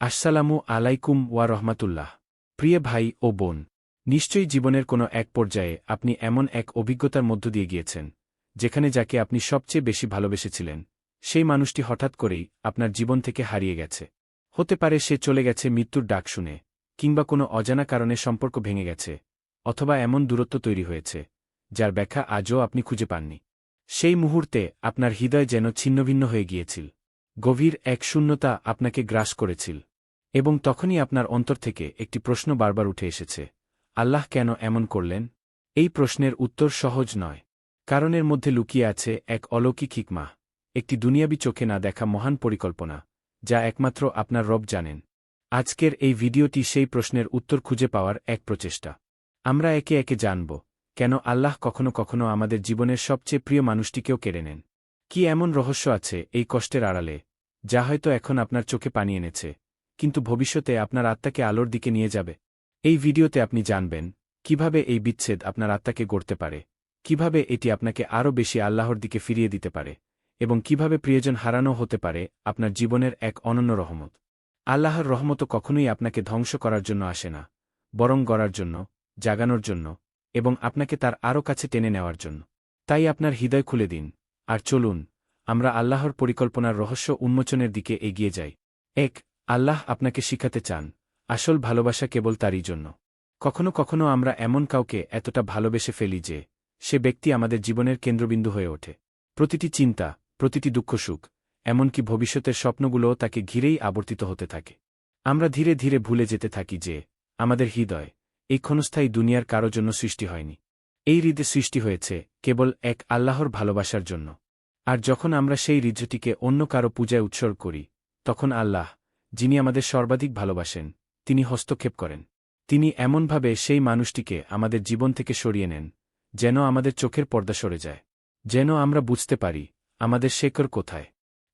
আসসালামু আলাইকুম ওয়া রহমাতুল্লাহ। প্রিয় ভাই ও বোন, নিশ্চয়ই জীবনের কোনো এক পর্যায়ে আপনি এমন এক অভিজ্ঞতার মধ্য দিয়ে গিয়েছেন, যেখানে যাকে আপনি সবচেয়ে বেশি ভালোবেসেছিলেন, সেই মানুষটি হঠাৎ করেই আপনার জীবন থেকে হারিয়ে গেছে। হতে পারে সে চলে গেছে মৃত্যুর ডাক শুনে, কিংবা কোনো অজানা কারণে সম্পর্ক ভেঙে গেছে, অথবা এমন দূরত্ব তৈরি হয়েছে, যার ব্যাখ্যা আজও আপনি খুঁজে পাননি। সেই মুহূর্তে আপনার হৃদয় যেন ছিন্নভিন্ন হয়ে গিয়েছিল। গভীর এক শূন্যতা আপনাকে গ্রাস করেছিল। এবং তখনই আপনার অন্তর থেকে একটি প্রশ্ন বারবার উঠে এসেছে, আল্লাহ কেন এমন করলেন? এই প্রশ্নের উত্তর সহজ নয়। কারণের মধ্যে লুকিয়ে আছে এক অলৌকিক হিকমা, একটি দুনিয়াবি চোখে না দেখা মহান পরিকল্পনা, যা একমাত্র আপনার রব জানেন। আজকের এই ভিডিওটি সেই প্রশ্নের উত্তর খুঁজে পাওয়ার এক প্রচেষ্টা। আমরা একে একে জানব, কেন আল্লাহ কখনো কখনো আমাদের জীবনের সবচেয়ে প্রিয় মানুষটিকেও কেড়ে নেন। কি এমন রহস্য আছে এই কষ্টের আড়ালে, যা হয়তো এখন আপনার চোখে পানি এনেছে? কিন্তু ভবিষ্যতে আপনার আত্মাকে আলোর দিকে নিয়ে যাবে। এই ভিডিওতে আপনি জানবেন, কীভাবে এই বিচ্ছেদ আপনার আত্মাকে গড়তে পারে, কীভাবে এটি আপনাকে আরও বেশি আল্লাহর দিকে ফিরিয়ে দিতে পারে, এবং কীভাবে প্রিয়জন হারানো হতে পারে আপনার জীবনের এক অনন্য রহমত। আল্লাহর রহমত কখনোই আপনাকে ধ্বংস করার জন্য আসে না, বরং গড়ার জন্য, জাগানোর জন্য, এবং আপনাকে তার আরও কাছে টেনে নেওয়ার জন্য। তাই আপনার হৃদয় খুলে দিন, আর চলুন, আমরা আল্লাহর পরিকল্পনার রহস্য উন্মোচনের দিকে এগিয়ে যাই। এক আল্লাহ আপনাকে শিখাতে চান, আসল ভালোবাসা কেবল তারই জন্য। কখনো কখনো আমরা এমন কাউকে এতটা ভালোবেসে ফেলি যে, সে ব্যক্তি আমাদের জীবনের কেন্দ্রবিন্দু হয়ে ওঠে। প্রতিটি চিন্তা, প্রতিটি দুঃখ সুখ, এমনকি ভবিষ্যতের স্বপ্নগুলোও তাকে ঘিরেই আবর্তিত হতে থাকে। আমরা ধীরে ধীরে ভুলে যেতে থাকি যে, আমাদের হৃদয়, এই ক্ষণস্থায়ী দুনিয়ার কারও জন্য সৃষ্টি হয়নি। এই হৃদে সৃষ্টি হয়েছে কেবল এক আল্লাহর ভালোবাসার জন্য। আর যখন আমরা সেই হৃদয়টিকে অন্য কারও পূজায় উৎসর্গ করি, তখন আল্লাহ যিনি আমাদের সর্বাধিক ভালোবাসেন, তিনি হস্তক্ষেপ করেন। তিনি এমনভাবে সেই মানুষটিকে আমাদের জীবন থেকে সরিয়ে নেন, যেন আমাদের চোখের পর্দা সরে যায়, যেন আমরা বুঝতে পারি, আমাদের শেকর কোথায়।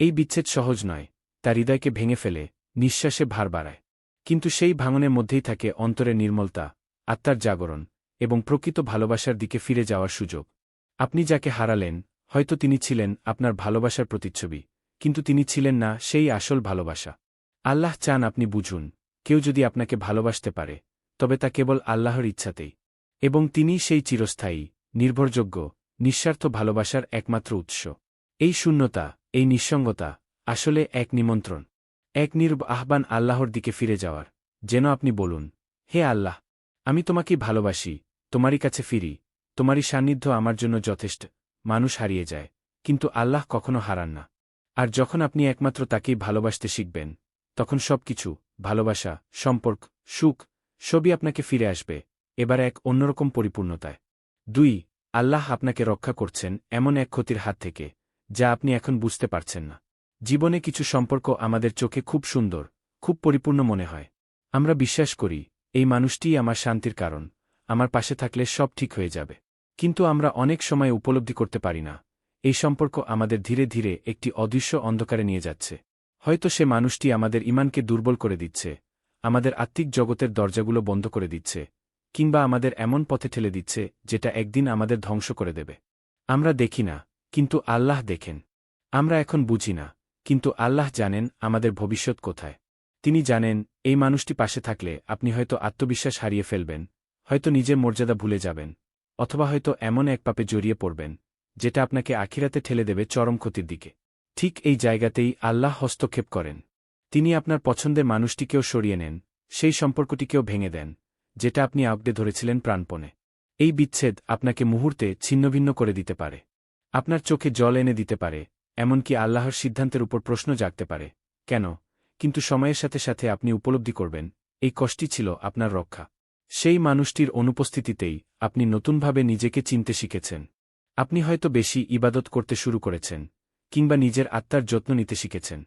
এই বিচ্ছেদ সহজ নয়, তার হৃদয়কে ভেঙে ফেলে, নিঃশ্বাসে ভার বাড়ায়। কিন্তু সেই ভাঙনের মধ্যেই থাকে অন্তরের নির্মলতা, আত্মার জাগরণ, এবং প্রকৃত ভালোবাসার দিকে ফিরে যাওয়ার সুযোগ। আপনি যাকে হারালেন, হয়তো তিনি ছিলেন আপনার ভালোবাসার প্রতিচ্ছবি, কিন্তু তিনি ছিলেন না সেই আসল ভালোবাসা। আল্লাহ চান আপনি বুঝুন, কেউ যদি আপনাকে ভালোবাসতে পারে, তবে তা কেবল আল্লাহর ইচ্ছাতেই। এবং তিনি সেই চিরস্থায়ী, নির্ভরযোগ্য, নিঃস্বার্থ ভালোবাসার একমাত্র উৎস। এই শূন্যতা, এই নিঃসঙ্গতা, আসলে এক নিমন্ত্রণ। এক নির্ব আহ্বান আল্লাহর দিকে ফিরে যাওয়ার। যেন আপনি বলুন, হে আল্লাহ, আমি তোমাকে ভালোবাসি, তোমারই কাছে ফিরি, তোমারই সান্নিধ্য আমার জন্য যথেষ্ট, মানুষ হারিয়ে যায়, কিন্তু আল্লাহ কখনো হারান না। আর যখন আপনি একমাত্র তাকেই ভালোবাসতে শিখবেন তখন সব কিছু ভালোবাসা, সম্পর্ক, সুখ, সবই আপনাকে ফিরে আসবে, এবার এক অন্যরকম পরিপূর্ণতায়। দুই, আল্লাহ আপনাকে রক্ষা করছেন এমন এক ক্ষতির হাত থেকে, যা আপনি এখন বুঝতে পারছেন না। জীবনে কিছু সম্পর্ক আমাদের চোখে খুব সুন্দর, খুব পরিপূর্ণ মনে হয়। আমরা বিশ্বাস করি, এই মানুষটিই আমার শান্তির কারণ, আমার পাশে থাকলে সব ঠিক হয়ে যাবে। কিন্তু আমরা অনেক সময় উপলব্ধি করতে পারি না, এই সম্পর্ক আমাদের ধীরে ধীরে একটি অদৃশ্য অন্ধকারে নিয়ে যাচ্ছে। হয়তো সে মানুষটি আমাদের ইমানকে দুর্বল করে দিচ্ছে, আমাদের আত্মিক জগতের দরজাগুলো বন্ধ করে দিচ্ছে, কিংবা আমাদের এমন পথে ঠেলে দিচ্ছে, যেটা একদিন আমাদের ধ্বংস করে দেবে। আমরা দেখি না, কিন্তু আল্লাহ দেখেন। আমরা এখন বুঝি না, কিন্তু আল্লাহ জানেন আমাদের ভবিষ্যৎ কোথায়। তিনি জানেন, এই মানুষটি পাশে থাকলে আপনি হয়তো আত্মবিশ্বাস হারিয়ে ফেলবেন, হয়তো নিজের মর্যাদা ভুলে যাবেন, অথবা হয়তো এমন এক পাপে জড়িয়ে পড়বেন, যেটা আপনাকে আখিরাতে ঠেলে দেবে চরম ক্ষতির দিকে। ঠিক এই জায়গাতেই আল্লাহ হস্তক্ষেপ করেন। তিনি আপনার পছন্দের মানুষটিকেও সরিয়ে নেন, সেই সম্পর্কটিকেও ভেঙে দেন, যেটা আপনি আঁকড়ে ধরেছিলেন প্রাণপণে। এই বিচ্ছেদ আপনাকে মুহূর্তে ছিন্নভিন্ন করে দিতে পারে। আপনার চোখে জল এনে দিতে পারে, এমনকি আল্লাহর সিদ্ধান্তের উপর প্রশ্ন জাগতে পারে। কেন? কিন্তু সময়ের সাথে সাথে আপনি উপলব্ধি করবেন, এই কষ্টি ছিল আপনার রক্ষা। সেই মানুষটির অনুপস্থিতিতেই আপনি নতুনভাবে নিজেকে চিনতে শিখেছেন। আপনি হয়তো বেশি ইবাদত করতে শুরু করেছেন কিংবা নিজের আত্মার যত্ন নিতে শিখেছেন।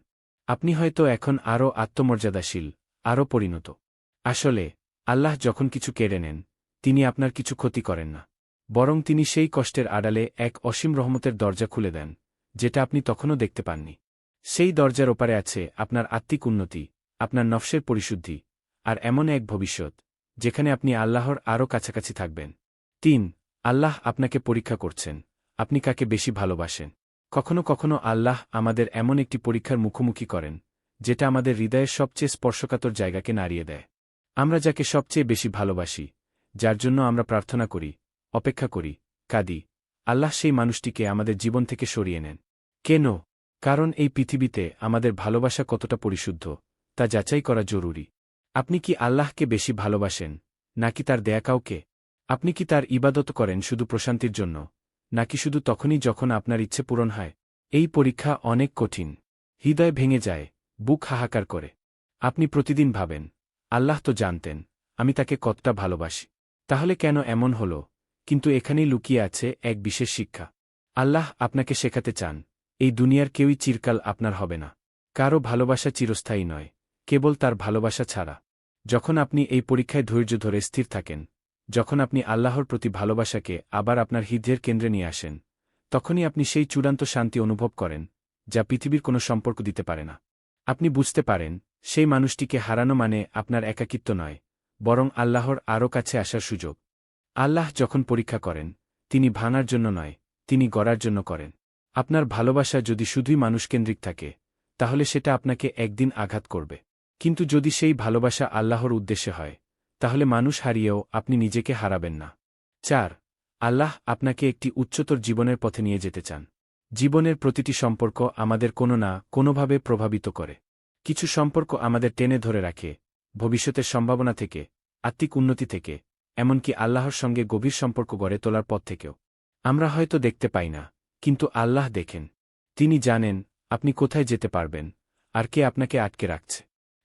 আপনি হয়তো এখন আরও আত্মমর্যাদাশীল, আরও পরিণত। আসলে, আল্লাহ যখন কিছু কেড়ে নেন, তিনি আপনার কিছু ক্ষতি করেন না। বরং তিনি সেই কষ্টের আড়ালে এক অসীম রহমতের দরজা খুলে দেন, যেটা আপনি তখনও দেখতে পাননি। সেই দরজার ওপারে আছে আপনার আত্মিক উন্নতি, আপনার নফসের পরিশুদ্ধি, আর এমন এক ভবিষ্যৎ, যেখানে আপনি আল্লাহর আরও কাছাকাছি থাকবেন। তিন, আল্লাহ আপনাকে পরীক্ষা করছেন, আপনি কাকে বেশি ভালোবাসেন? কখনো কখনো আল্লাহ আমাদের এমন একটি পরীক্ষার মুখোমুখি করেন, যেটা আমাদের হৃদয়ের সবচেয়ে স্পর্শকাতর জায়গাকে নাড়িয়ে দেয়। আমরা যাকে সবচেয়ে বেশি ভালোবাসি, যার জন্য আমরা প্রার্থনা করি, অপেক্ষা করি, কাদি। আল্লাহ সেই মানুষটিকে আমাদের জীবন থেকে সরিয়ে নেন। কেন? কারণ এই পৃথিবীতে আমাদের ভালোবাসা কতটা পরিশুদ্ধ, তা যাচাই করা জরুরি। আপনি কি আল্লাহকে বেশি ভালোবাসেন, নাকি তার দেয়া কাউকে? আপনি কি তার ইবাদত করেন শুধু প্রশান্তির জন্য? নাকি শুধু তখনই যখন আপনার ইচ্ছে পূরণ হয়? এই পরীক্ষা অনেক কঠিন। হৃদয় ভেঙে যায়, বুক হাহাকার করে। আপনি প্রতিদিন ভাবেন, আল্লাহ তো জানতেন, আমি তাকে কতটা ভালোবাসি। তাহলে কেন এমন হল? কিন্তু এখানেই লুকিয়ে আছে এক বিশেষ শিক্ষা। আল্লাহ আপনাকে শেখাতে চান, এই দুনিয়ার কেউই চিরকাল আপনার হবে না। কারও ভালোবাসা চিরস্থায়ী নয়, কেবল তার ভালোবাসা ছাড়া। যখন আপনি এই পরীক্ষায় ধৈর্য ধরে স্থির থাকেন যখন আপনি আল্লাহর প্রতি ভালোবাসাকে আবার আপনার হৃদয়ের কেন্দ্রে নিয়ে আসেন, তখনই আপনি সেই চূড়ান্ত শান্তি অনুভব করেন, যা পৃথিবীর কোনো সম্পর্ক দিতে পারে না। আপনি বুঝতে পারেন, সেই মানুষটিকে হারানো মানে আপনার একাকিত্ব নয়, বরং আল্লাহর আরও কাছে আসার সুযোগ। আল্লাহ যখন পরীক্ষা করেন, তিনি ভাঙার জন্য নয়, তিনি গড়ার জন্য করেন। আপনার ভালোবাসা যদি শুধুই মানুষকেন্দ্রিক থাকে, তাহলে সেটা আপনাকে একদিন আঘাত করবে। কিন্তু যদি সেই ভালোবাসা আল্লাহর উদ্দেশ্যে হয় তাহলে মানুষ হারিয়েও আপনি নিজেকে হারাবেন না। চার, আল্লাহ আপনাকে একটি উচ্চতর জীবনের পথে নিয়ে যেতে চান। জীবনের প্রতিটি সম্পর্ক আমাদের কোনো না কোনোভাবে প্রভাবিত করে। কিছু সম্পর্ক আমাদের টেনে ধরে রাখে, ভবিষ্যতের সম্ভাবনা থেকে, আত্মিক উন্নতি থেকে, এমনকি আল্লাহর সঙ্গে গভীর সম্পর্ক গড়ে তোলার পথ থেকেও। আমরা হয়তো দেখতে পাই না, কিন্তু আল্লাহ দেখেন। তিনি জানেন, আপনি কোথায় যেতে পারবেন, আর কে আপনাকে আটকে রাখছে।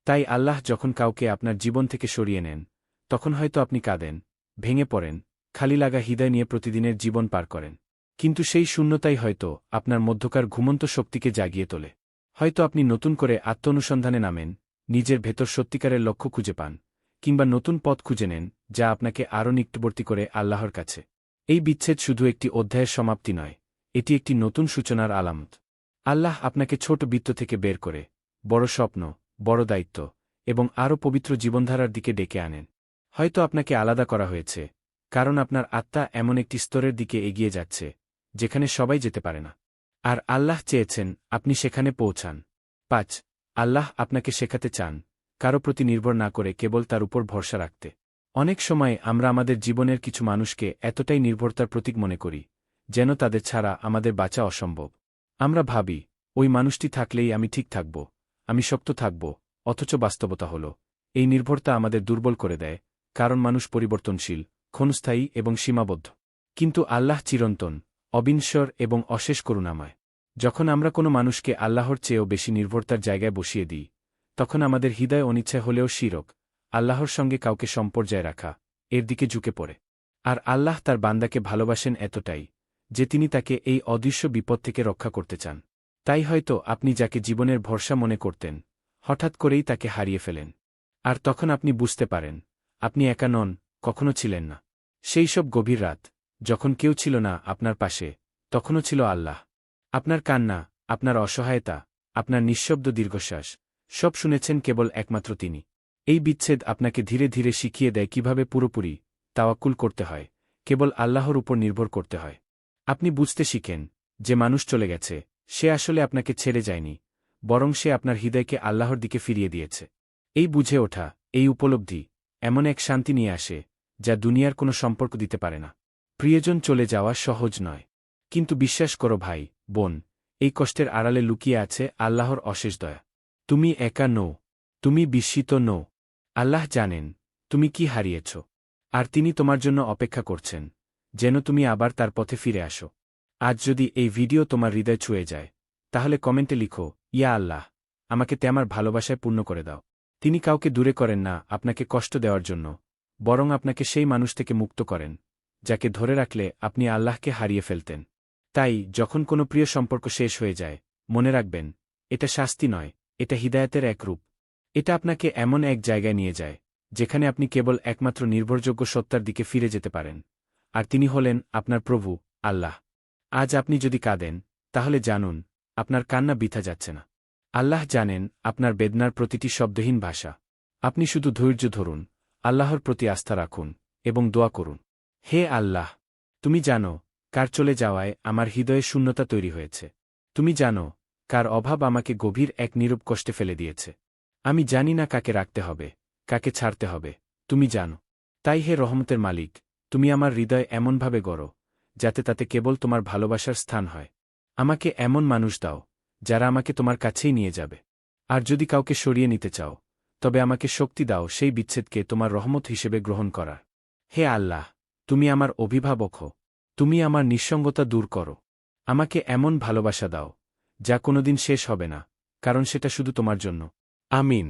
তাই আল্লাহ যখন কাউকে আপনার জীবন থেকে সরিয়ে নেন তখন হয়তো আপনি কাঁদেন, ভেঙে পড়েন, খালি লাগা হৃদয় নিয়ে প্রতিদিনের জীবন পার করেন। কিন্তু সেই শূন্যতাই হয়তো আপনার মধ্যকার ঘুমন্ত শক্তিকে জাগিয়ে তোলে। হয়তো আপনি নতুন করে আত্ম অনুসন্ধানে নামেন, নিজের ভেতর সত্যিকারের লক্ষ্য খুঁজে পান, কিংবা নতুন পথ খুঁজে নেন, যা আপনাকে আরও নিকটবর্তী করে আল্লাহর কাছে। এই বিচ্ছেদ শুধু একটি অধ্যায়ের সমাপ্তি নয়, এটি একটি নতুন সূচনার আলামত। আল্লাহ আপনাকে ছোট বৃত্ত থেকে বের করে, বড় স্বপ্ন, বড় দায়িত্ব, এবং আরও পবিত্র জীবনধারার দিকে ডেকে আনেন। হয়তো আপনাকে আলাদা করা হয়েছে, কারণ আপনার আত্মা এমন একটি স্তরের দিকে এগিয়ে যাচ্ছে, যেখানে সবাই যেতে পারে না। আর আল্লাহ চেয়েছেন আপনি সেখানে পৌঁছান। পাঁচ, আল্লাহ আপনাকে শেখাতে চান, কারও প্রতি নির্ভর না করে কেবল তার উপর ভরসা রাখতে। অনেক সময় আমরা আমাদের জীবনের কিছু মানুষকে এতটাই নির্ভরতার প্রতীক মনে করি, যেন তাদের ছাড়া আমাদের বাঁচা অসম্ভব। আমরা ভাবি, ওই মানুষটি থাকলেই আমি ঠিক থাকব, আমি শক্ত থাকব, অথচ বাস্তবতা হল। এই নির্ভরতা আমাদের দুর্বল করে দেয় কারণ মানুষ পরিবর্তনশীল, ক্ষণস্থায়ী এবং সীমাবদ্ধ। কিন্তু আল্লাহ চিরন্তন, অবিনশ্বর এবং অশেষ করুণাময়। যখন আমরা কোনো মানুষকে আল্লাহর চেয়েও বেশি নির্ভরতার জায়গায় বসিয়ে দিই, তখন আমাদের হৃদয় অনিচ্ছা হলেও শিরক, আল্লাহর সঙ্গে কাউকে সম্পর্যায় রাখা, এর দিকে ঝুঁকে পড়ে। আর আল্লাহ তার বান্দাকে ভালোবাসেন এতটাই, যে তিনি তাকে এই অদৃশ্য বিপদ থেকে রক্ষা করতে চান। তাই হয়তো আপনি যাকে জীবনের ভরসা মনে করতেন, হঠাৎ করেই তাকে হারিয়ে ফেলেন। আর তখন আপনি বুঝতে পারেন আপনি একা নন, কখনো ছিলেন না। সেই সব গভীর রাত, যখন কেউ ছিল না আপনার পাশে, তখনও ছিল আল্লাহ। আপনার কান্না, আপনার অসহায়তা, আপনার নিঃশব্দ দীর্ঘশ্বাস, সব শুনেছেন কেবল একমাত্র তিনি। এই বিচ্ছেদ আপনাকে ধীরে ধীরে শিখিয়ে দেয় কীভাবে পুরোপুরি তাওয়াক্কুল করতে হয়, কেবল আল্লাহর উপর নির্ভর করতে হয়। আপনি বুঝতে শিখেন যে মানুষ চলে গেছে, সে আসলে আপনাকে ছেড়ে যায়নি, বরং সে আপনার হৃদয়কে আল্লাহর দিকে ফিরিয়ে দিয়েছে। এই বুঝে ওঠা, এই উপলব্ধি এমন এক শান্তি নিয়ে আসে, যা দুনিয়ার কোনো সম্পর্ক দিতে পারে না। প্রিয়জন চলে যাওয়া সহজ নয়। কিন্তু বিশ্বাস করো ভাই, বোন, এই কষ্টের আড়ালে লুকিয়ে আছে আল্লাহর অশেষ দয়া। তুমি একা নো তুমি বিস্মিত নো আল্লাহ জানেন, তুমি কি হারিয়েছ, আর তিনি তোমার জন্য অপেক্ষা করছেন, যেন তুমি আবার তার পথে ফিরে আসো। আজ যদি এই ভিডিও তোমার হৃদয় ছুঁয়ে যায়, তাহলে কমেন্টে লিখো, ইয়া আল্লাহ, আমাকে তে আমার ভালোবাসায় পূর্ণ করে দাও। তিনি কাউকে দূরে করেন না আপনাকে কষ্ট দেওয়ার জন্য, বরং আপনাকে সেই মানুষ থেকে মুক্ত করেন, যাকে ধরে রাখলে আপনি আল্লাহকে হারিয়ে ফেলতেন। তাই, যখন কোনো প্রিয় সম্পর্ক শেষ হয়ে যায়, মনে রাখবেন, এটা শাস্তি নয়, এটা হিদায়তের এক রূপ। এটা আপনাকে এমন এক জায়গায় নিয়ে যায়, যেখানে আপনি কেবল একমাত্র নির্ভরযোগ্য সত্তার দিকে ফিরে যেতে পারেন, আর তিনি হলেন আপনার প্রভু, আল্লাহ। আজ আপনি যদি কাঁদেন, তাহলে জানুন, আপনার কান্না বিথা যাচ্ছে না। আল্লাহ জানেন, আপনার বেদনার প্রতিটি শব্দহীন ভাষা। আপনি শুধু ধৈর্য ধরুন, আল্লাহর প্রতি আস্থা রাখুন, এবং দোয়া করুন। হে আল্লাহ! তুমি জানো, কার চলে যাওয়ায় আমার হৃদয়ে শূন্যতা তৈরি হয়েছে। তুমি জানো, কার অভাব আমাকে গভীর এক নীরব কষ্টে ফেলে দিয়েছে। আমি জানি না কাকে রাখতে হবে, কাকে ছাড়তে হবে, তুমি জানো। তাই হে রহমতের মালিক, তুমি আমার হৃদয় এমনভাবে গড়ো, যাতে তাতে কেবল তোমার ভালোবাসার স্থান হয়। আমাকে এমন মানুষ দাও যারা আমাকে তোমার কাছেই নিয়ে যাবে। আর যদি কাউকে সরিয়ে নিতে চাও, তবে আমাকে শক্তি দাও সেই বিচ্ছেদকে তোমার রহমত হিসেবে গ্রহণ করার। হে আল্লাহ, তুমি আমার অভিভাবক হো তুমি আমার নিঃসঙ্গতা দূর করো। আমাকে এমন ভালোবাসা দাও, যা কোনোদিন শেষ হবে না, কারণ সেটা শুধু তোমার জন্য। আমিন।